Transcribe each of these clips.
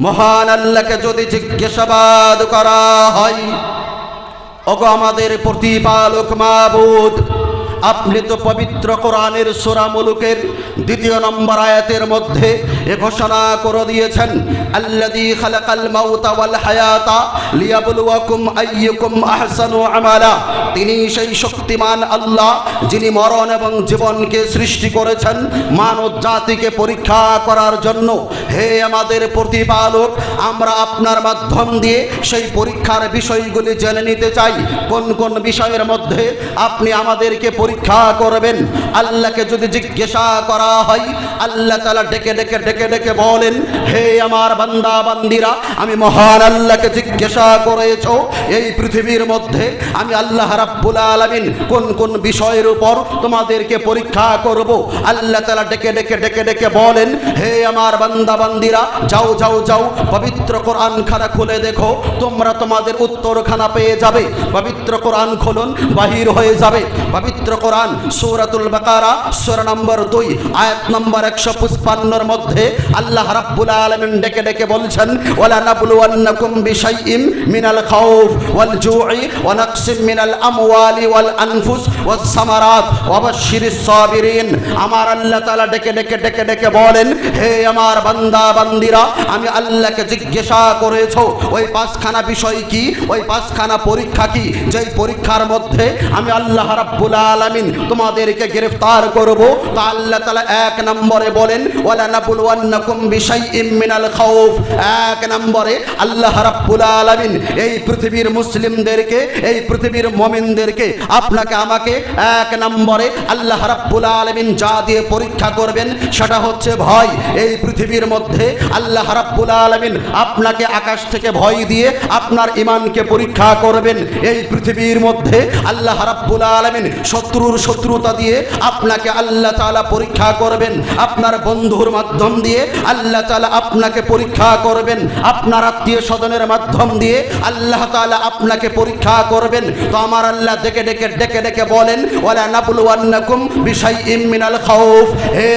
মহান আল্লাহকে যদি জিজ্ঞাসাবাদ করা হয় ওগো আমাদের প্রতিপালক মাবুদ আপনি তো পবিত্র কোরআনের সোরা মুলুকের দ্বিতীয় নম্বর আয়াতের মধ্যে এ ঘোষণা করে দিয়েছেন, আল্লাযী খালাকাল মাউতা ওয়াল হায়াতা লিয়াবলুয়াকুম আইয়ুকুম আহসানু আমালা। তিনি সেই শক্তিমান আল্লাহ যিনি মরণ এবং জীবনকে সৃষ্টি করেছেন মানব জাতিকে পরীক্ষা করার জন্য। হে আমাদের প্রতিপালক, আমরা আপনার মাধ্যম দিয়ে সেই পরীক্ষার বিষয়গুলি জেনে নিতে চাই। কোন কোন বিষয়ের মধ্যে আপনি আমাদেরকে করবেন। আল্লাহকে যদি জিজ্ঞাসা করা হয়, আল্লাহ তালা ডেকে ডেকে ডেকে ডেকে বলেন, হে আমার বান্দা, বান্দিরা, আমি মহান আল্লাহকে জিজ্ঞাসা করেছ, এই পৃথিবীর মধ্যে আমি আল্লাহ রাব্বুল আলামিন কোন কোন বিষয়ের উপর তোমাদেরকে পরীক্ষা করব? আল্লাহ তালা ডেকে ডেকে ডেকে ডেকে বলেন, হে আমার বান্দা, বান্দিরা, যাও যাও যাও, পবিত্র কোরআন খানা খুলে দেখো, তোমরা তোমাদের উত্তরখানা পেয়ে যাবে, পবিত্র কোরআন খুলুন, বাহির হয়ে যাবে, পবিত্র কোরআন, সূরাতুল বাকারা নম্বর দুই, আয়াত নম্বর একশো পঁচপান্নর মধ্যে আল্লাহ রাব্বুল আলামিন ডেকে ডেকে বলছেন, ওয়ালা নাবলুওয়ান্নাকুম বিশাইইম মিনাল খাউফ ওয়াল জুই মিনাল আমওয়ালি ওয়াল আনফুস ওয়াস সামারাত সাবিরিন। আমার আল্লাহ তাআলা ডেকে ডেকে ডেকে ডেকে বলেন, হে আমার বান্দা, বান্দিরা, আমি আল্লাহকে জিজ্ঞাসা করেছ, ওই পাঁচখানা বিষয় কি? ওই পাঁচখানা পরীক্ষা কি? যেই পরীক্ষার মধ্যে আমি আল্লাহ রাব্বুল তোমাদেরকে গ্রেফতার করব। তা আল্লাহ তাআলা এক নম্বরে বলেন এক নম্বরে, আল্লাহ রাব্বুল আলামিন এই পৃথিবীর মুসলিমদেরকে, এই পৃথিবীর আপনাকে আমাকে এক নম্বরে আল্লাহ রাব্বুল আলামিন যা দিয়ে পরীক্ষা করবেন, সেটা হচ্ছে ভয়। এই পৃথিবীর মধ্যে আল্লাহ রাব্বুল আলামিন আপনাকে আকাশ থেকে ভয় দিয়ে আপনার ইমানকে পরীক্ষা করবেন। এই পৃথিবীর মধ্যে আল্লাহ রাব্বুল আলামিন শত্রুর শত্রুতা দিয়ে আপনাকে আল্লাহ তাআলা পরীক্ষা করবেন। আপনার বন্ধুর মাধ্যম দিয়ে আল্লাহ তালা আপনাকে পরীক্ষা করবেন। আপনার আত্মীয় স্বজনের মাধ্যম দিয়ে আল্লাহ তাআলা আপনাকে পরীক্ষা করবেন। তো আমার আল্লাহ ডেকে ডেকে ডেকে ডেকে বলেন, ওয়ালা নাবলুওয়ান্নাকুম বিশাইইম মিনাল খাউফ। হে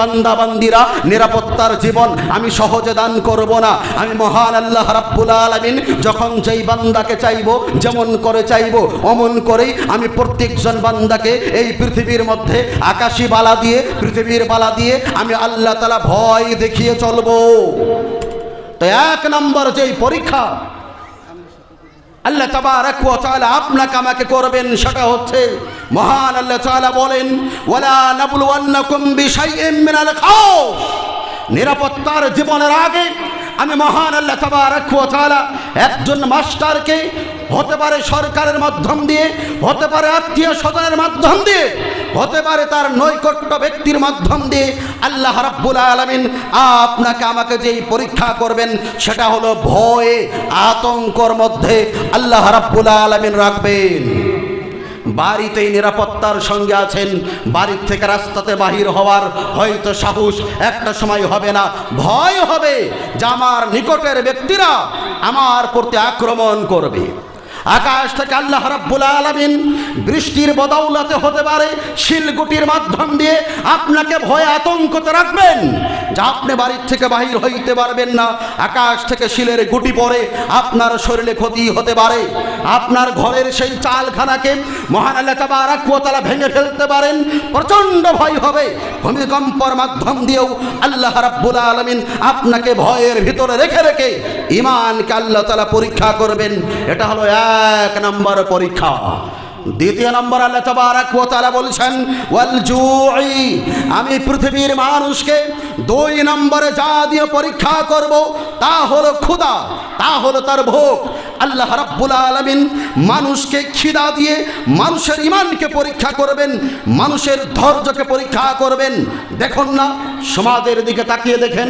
বান্দা নিরাপত্তার জীবন আমি সহজে দান করব না। আমি মহান আল্লাহ রাব্বুল আলামিন, যখন যেই বান্দাকে চাইব, যেমন করে চাইব, অমন করেই আমি প্রত্যেকজন বান্দাকে এই পৃথিবীর মধ্যে আকাশী বালা দিয়ে, পৃথিবীর বালা দিয়ে আমি আল্লাহ তালা ভয় দেখিয়ে চলবো। তো এক নম্বর যেই পরীক্ষা, আল্লাহ তাআলা আপনাকে আমাকে করবেন সেটা হচ্ছে, মহান আল্লাহ নিরাপত্তার জীবনের আগে আমি মহান আল্লাহ একজন মাস্টারকে হতে পারে সরকারের মাধ্যম দিয়ে, হতে পারে আত্মীয় স্বজনের মাধ্যম দিয়ে, হতে পারে তার নৈকট্য ব্যক্তির মাধ্যম দিয়ে, আল্লাহ রাব্বুল আলামিন আপনাকে আমাকে যেই পরীক্ষা করবেন, সেটা হলো ভয়ে, আতঙ্কর মধ্যে আল্লাহ রাব্বুল আলামিন রাখবেন। বাড়িতেই নিরাপত্তার সঙ্গে আছেন, বাড়ির থেকে রাস্তাতে বাহির হওয়ার হয়তো সাহস একটা সময় হবে না, ভয় হবে যে আমার নিকটের ব্যক্তিরা আমার প্রতি আক্রমণ করবে। আকাশ থেকে আল্লাহ রাব্বুল আলামিন বৃষ্টির বদৌলতে হতে পারে শিলগুটির মাধ্যম দিয়ে আপনাকে ভয় আতঙ্কতে রাখবেন। যা আপনি বাড়ির থেকে বাহির হইতে পারবেন না। আকাশ থেকে শিলের গুটি পড়ে আপনার শরীরে ক্ষতি হতে পারে। আপনার ঘরের সেই চালখানাকে মহান আল্লাহ তাবারাক ওয়া তাআলা ভেঙে ফেলতে পারেন। প্রচণ্ড ভয় হবে। ভূমিকম্পর মাধ্যম দিয়েও আল্লাহ রাব্বুল আলামিন আপনাকে ভয়ের ভিতরে রেখে রেখে ইমানকে আল্লাহ তাআলা পরীক্ষা করবেন। এটা হলো এক নম্বর পরীক্ষা। দ্বিতীয় নম্বর আল্লাহ তাআলা বলছেন, ওয়াল জুই আমি পৃথিবীর মানুষকে দুই নম্বরে যা দিয়ে পরীক্ষা করব, তা হলো ক্ষুধা, তা হলো তার ভোগ। আল্লাহ রাব্বুল আলামিন মানুষকে খিদা দিয়ে মানুষের ইমানকে পরীক্ষা করবেন, মানুষের ধৈর্যকে পরীক্ষা করবেন। দেখুন না, সমাজের দিকে তাকিয়ে দেখেন,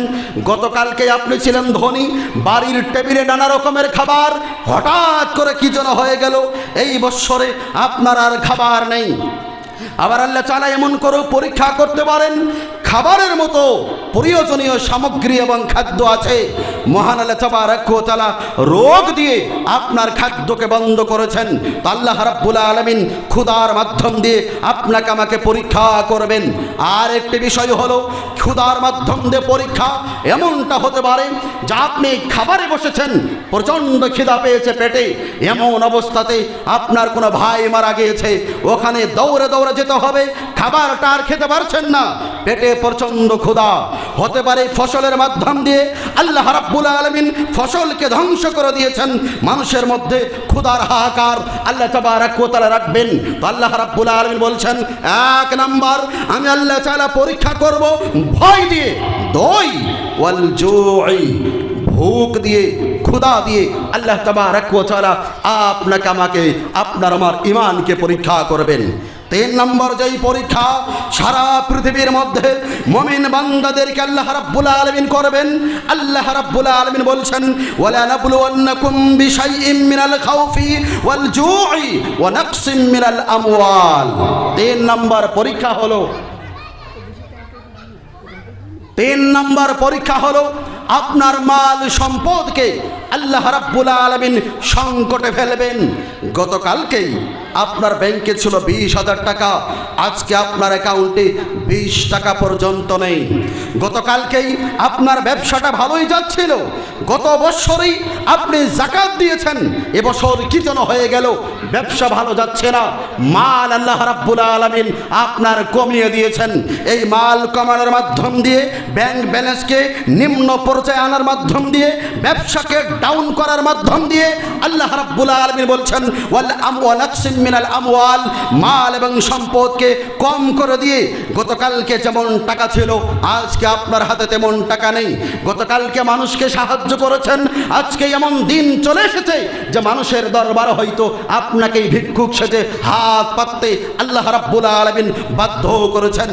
গতকালকে আপনি ছিলেন ধনী, বাড়ির টেবিলে নানা রকমের খাবার, হঠাৎ করে কি যেন হয়ে গেল, এই বৎসরে আপনার আর খাবার নেই। আবার আল্লাহ চালা এমন করেও পরীক্ষা করতে পারেন খাবারের মতো প্রয়োজনীয় সামগ্রী এবং খাদ্য আছে। মহান আল্লাহ তালা রোগ দিয়ে আপনার খাদ্যকে বন্ধ করেছেন। আল্লাহ রাব্বুল আলমিন ক্ষুদার মাধ্যম দিয়ে আপনাকে আমাকে পরীক্ষা করবেন। আর একটি বিষয় হলো ক্ষুদার মাধ্যম দিয়ে পরীক্ষা এমনটা হতে পারে যা আপনি খাবারে বসেছেন, প্রচণ্ড খিদা পেয়েছে পেটে। এমন অবস্থাতে আপনার কোনো ভাই মারা গিয়েছে, ওখানে দৌড়ে দৌড়ে যেতে হবে। খাবারটা আর খেতে পারছেন না। পেটে প্রচণ্ড ক্ষুধা। হতে পারে ফসলের মাধ্যম দিয়ে আল্লাহ রাব্বুল আলমিন ফসলকে ধ্বংস করে দিয়েছেন। মানুষের মধ্যে ক্ষুধার হাহাকার আল্লাহ তাবারাকালা রাখবেন। তো আল্লাহ রাব্বুল আলমিন বলছেন, এক নাম্বার, আমি আল্লাহ তাআলা পরীক্ষা করব ভয় দিয়ে, দই ওয়াল জুই, ভুক দিয়ে, ক্ষুধা দিয়ে। আল্লাহ তাবারাকালা আপনাকে, আমাকে, আপনার আমার ইমানকে পরীক্ষা করবেন। তিন নম্বর যেই পরীক্ষা, সারা পৃথিবীর মধ্যে মমিন বান্দাদেরকে আল্লাহ রাব্বুল আলমিন করবেন। আল্লাহ রাব্বুল আলামিন বলছেন খাউফি ওয়াল তিন নম্বর পরীক্ষা হলো তিন নম্বর পরীক্ষা হলো আপনার মাল সম্পদকে আল্লাহ রাব্বুল আলমিন সংকটে ফেলবেন। গতকালকেই আপনার ব্যাংকে ছিল বিশ হাজার টাকা, আজকে আপনার অ্যাকাউন্টে বিশ টাকা পর্যন্ত নেই। গতকালকেই আপনার ব্যবসাটা ভালোই যাচ্ছিল। গত বছরেই আপনি জাকাত দিয়েছেন, এবছর কি যেন হয়ে গেল? ব্যবসা ভালো যাচ্ছে না। মাল আল্লাহ রাব্বুল আলমিন আপনার কমিয়ে দিয়েছেন। এই মাল কমানোর মাধ্যম দিয়ে, ব্যাংক ব্যালেন্সকে নিম্ন পর্যায়ে আনার মাধ্যম দিয়ে, ব্যবসাকে ডাউন করার মাধ্যম দিয়ে আল্লাহ রাব্বুল আলামিন বলছেন, ওয়াল আমওয়াল মিনাল আমওয়াল মাল এবং সম্পদকে কম করে দিয়ে, গতকালকে যেমন টাকা ছিল, আজকে আপনার হাতে তেমন টাকা নেই। গতকালকে মানুষকে সাহায্য করেছেন আজকে এমন দিন চলে এসেছে যে মানুষের দরবার হয়তো আপনাকেই ভিক্ষুক সেজে হাত পাততে আল্লাহ রাব্বুল আলামিন বাধ্য করেছেন।